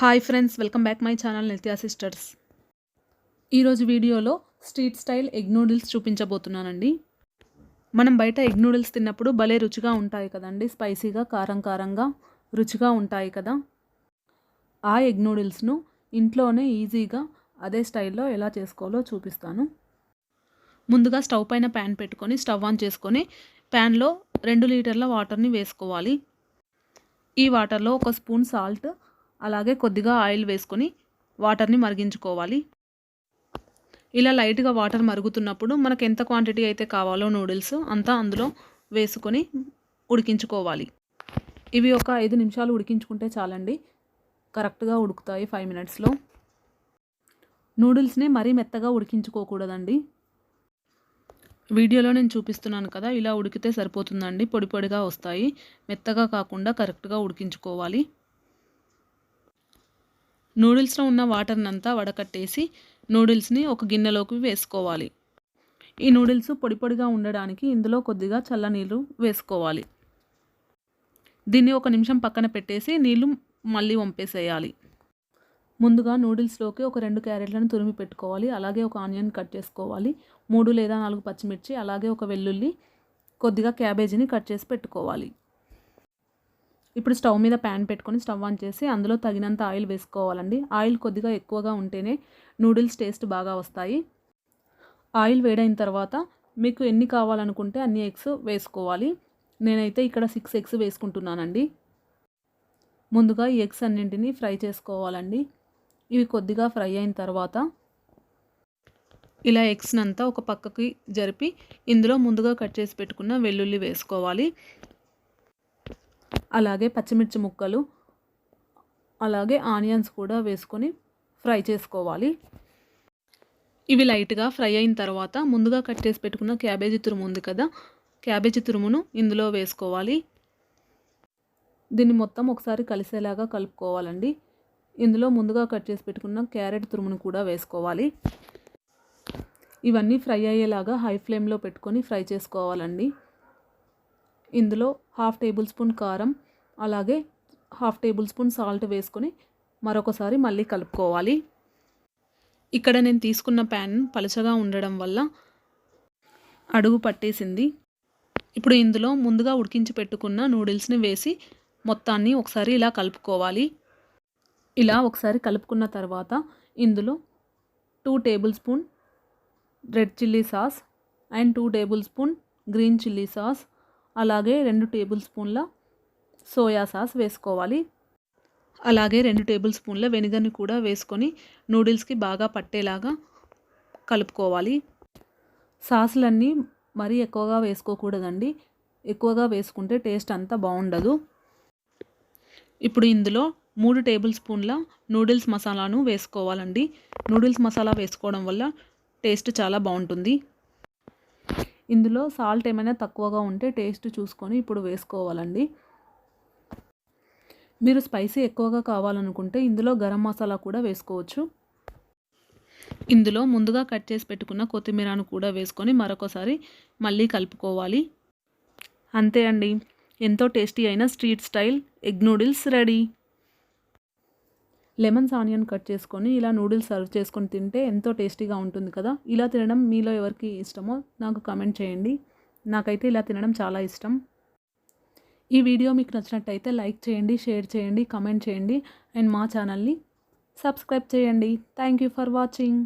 Hi friends welcome back my channel Nitya sisters ఈరోజు వీడియోలో street style egg noodles చూపించబోతున్నానండి. మనం బయట ఎగ్ నూడిల్స్ తిన్నప్పుడు భలే రుచిగా ఉంటాయి కదండి. స్పైసీగా కారం కారంగా రుచిగా ఉంటాయి కదా. ఆ ఎగ్ నూడిల్స్ను ఇంట్లోనే ఈజీగా అదే స్టైల్లో ఎలా చేసుకోవాలో చూపిస్తాను. ముందుగా స్టవ్ పైన ప్యాన్ పెట్టుకొని స్టవ్ ఆన్ చేసుకొని ప్యాన్లో రెండు లీటర్ల వాటర్ని వేసుకోవాలి. ఈ వాటర్లో ఒక స్పూన్ సాల్ట్ అలాగే కొద్దిగా ఆయిల్ వేసుకొని వాటర్ని మరిగించుకోవాలి. ఇలా లైట్గా వాటర్ మరుగుతున్నప్పుడు మనకు ఎంత క్వాంటిటీ అయితే కావాలో నూడిల్స్ అంతా అందులో వేసుకొని ఉడికించుకోవాలి. ఇవి ఒక ఐదు నిమిషాలు ఉడికించుకుంటే చాలండి. కరెక్ట్గా ఉడుకుతాయి ఫైవ్ మినిట్స్లో. నూడిల్స్ని మరీ మెత్తగా ఉడికించుకోకూడదండి. వీడియోలో నేను చూపిస్తున్నాను కదా ఇలా ఉడికితే సరిపోతుందండి. పొడి పొడిగా వస్తాయి. మెత్తగా కాకుండా కరెక్ట్గా ఉడికించుకోవాలి. నూడిల్స్లో ఉన్న వాటర్ని అంతా వడకట్టేసి నూడిల్స్ని ఒక గిన్నెలోకి వేసుకోవాలి. ఈ నూడిల్స్ పొడి పొడిగా ఉండడానికి ఇందులో కొద్దిగా చల్లనీళ్ళు వేసుకోవాలి. దీన్ని ఒక నిమిషం పక్కన పెట్టేసి నీళ్ళు మళ్ళీ వంపేసేయాలి. ముందుగా నూడిల్స్లోకి ఒక రెండు క్యారెట్లను తురిమి పెట్టుకోవాలి. అలాగే ఒక ఆనియన్ కట్ చేసుకోవాలి. మూడు లేదా నాలుగు పచ్చిమిర్చి అలాగే ఒక వెల్లుల్లి కొద్దిగా క్యాబేజీని కట్ చేసి పెట్టుకోవాలి. ఇప్పుడు స్టవ్ మీద ప్యాన్ పెట్టుకొని స్టవ్ ఆన్ చేసి అందులో తగినంత ఆయిల్ వేసుకోవాలండి. ఆయిల్ కొద్దిగా ఎక్కువగా ఉంటేనే నూడిల్స్ టేస్ట్ బాగా వస్తాయి. ఆయిల్ వేడైన తర్వాత మీకు ఎన్ని కావాలనుకుంటే అన్ని ఎగ్స్ వేసుకోవాలి. నేనైతే ఇక్కడ సిక్స్ ఎగ్స్ వేసుకుంటున్నానండి. ముందుగా ఈ ఎగ్స్ అన్నింటినీ ఫ్రై చేసుకోవాలండి. ఇవి కొద్దిగా ఫ్రై అయిన తర్వాత ఇలా ఎగ్స్ని అంతా ఒక పక్కకి జరిపి ఇందులో ముందుగా కట్ చేసి పెట్టుకున్న వెల్లుల్లి వేసుకోవాలి. అలాగే పచ్చిమిర్చి ముక్కలు అలాగే ఆనియన్స్ కూడా వేసుకొని ఫ్రై చేసుకోవాలి. ఇవి లైట్గా ఫ్రై అయిన తర్వాత ముందుగా కట్ చేసి పెట్టుకున్న క్యాబేజీ తురుము ఉంది కదా క్యాబేజీ తురుమును ఇందులో వేసుకోవాలి. దీన్ని మొత్తం ఒకసారి కలిసేలాగా కలుపుకోవాలండి. ఇందులో ముందుగా కట్ చేసి పెట్టుకున్న క్యారెట్ తురుమును కూడా వేసుకోవాలి. ఇవన్నీ ఫ్రై అయ్యేలాగా హై ఫ్లేమ్లో పెట్టుకొని ఫ్రై చేసుకోవాలండి. ఇందులో హాఫ్ టేబుల్ స్పూన్ కారం అలాగే హాఫ్ టేబుల్ స్పూన్ సాల్ట్ వేసుకొని మరొకసారి మళ్ళీ కలుపుకోవాలి. ఇక్కడ నేను తీసుకున్న ప్యాన్ పలచగా ఉండడం వల్ల అడుగు పట్టేసింది. ఇప్పుడు ఇందులో ముందుగా ఉడికించి పెట్టుకున్న నూడిల్స్ని వేసి మొత్తాన్ని ఒకసారి ఇలా కలుపుకోవాలి. ఇలా ఒకసారి కలుపుకున్న తర్వాత ఇందులో two tablespoon red chilli sauce and two tablespoon green chilli sauce అలాగే రెండు టేబుల్ స్పూన్ల సోయా సాస్ వేసుకోవాలి. అలాగే రెండు టేబుల్ స్పూన్ల వెనిగర్ని కూడా వేసుకొని నూడిల్స్కి బాగా పట్టేలాగా కలుపుకోవాలి. సాసులన్నీ మరీ ఎక్కువగా వేసుకోకూడదండి. ఎక్కువగా వేసుకుంటే టేస్ట్ అంతా బాగుండదు. ఇప్పుడు ఇందులో మూడు టేబుల్ స్పూన్ల నూడిల్స్ మసాలాను వేసుకోవాలండి. నూడిల్స్ మసాలా వేసుకోవడం వల్ల టేస్ట్ చాలా బాగుంటుంది. ఇందులో సాల్ట్ ఏమైనా తక్కువగా ఉంటే టేస్ట్ చూసుకొని ఇప్పుడు వేసుకోవాలండి. మీరు స్పైసీ ఎక్కువగా కావాలనుకుంటే ఇందులో గరం మసాలా కూడా వేసుకోవచ్చు. ఇందులో ముందుగా కట్ చేసి పెట్టుకున్న కొత్తిమీరను కూడా వేసుకొని మరొకసారి మళ్ళీ కలుపుకోవాలి. అంతే అండి. ఎంతో టేస్టీ అయిన street style egg noodles ready. Lemons onion cut చేసుకొని ఇలా నూడిల్స్ సర్వ్ చేసుకొని తింటే ఎంతో టేస్టీగా ఉంటుంది కదా. ఇలా తినడం మీలో ఎవరికి ఇష్టమో నాకు కమెంట్ చేయండి. నాకైతే ఇలా తినడం చాలా ఇష్టం. ఈ వీడియో మీకు నచ్చినట్టయితే లైక్ చేయండి షేర్ చేయండి కమెంట్ చేయండి. అండ్ మా ఛానల్ని సబ్స్క్రైబ్ చేయండి. Thank you for watching.